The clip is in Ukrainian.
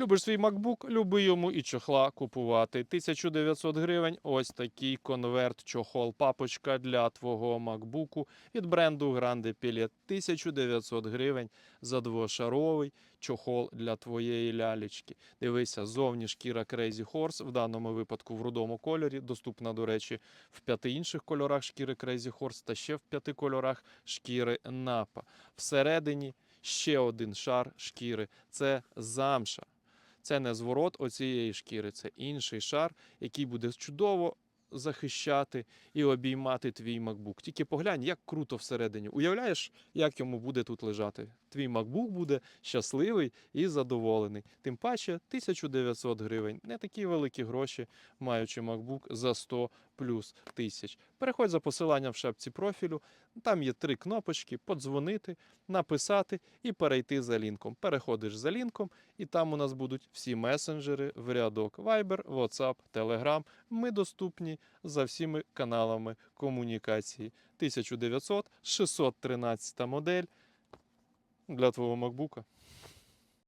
Любиш свій MacBook, люби йому і чохла купувати. 1900 гривень. Ось такий конверт, чохол, папочка для твого MacBook від бренду Grande Pilet. 1900 гривень за двошаровий чохол для твоєї лялечки. Дивися, зовні шкіра Crazy Horse, в даному випадку в рудому кольорі. Доступна, до речі, в п'яти інших кольорах шкіри Crazy Horse та ще в п'яти кольорах шкіри Napa. Всередині ще один шар шкіри це замша. Це не зворот оцієї шкіри, це інший шар, який буде чудово захищати і обіймати твій MacBook. Тільки поглянь, як круто всередині. Уявляєш, як йому буде тут лежати? Твій MacBook буде щасливий і задоволений. Тим паче 1900 гривень. Не такі великі гроші, маючи MacBook за 100 плюс тисяч. Переходь за посиланням в шапці профілю. Там є три кнопочки: подзвонити, написати і перейти за лінком. Переходиш за лінком, і там у нас будуть всі месенджери в рядок Viber, WhatsApp, Telegram. Ми доступні за всіми каналами комунікації. 1900 613 модель для твого MacBook.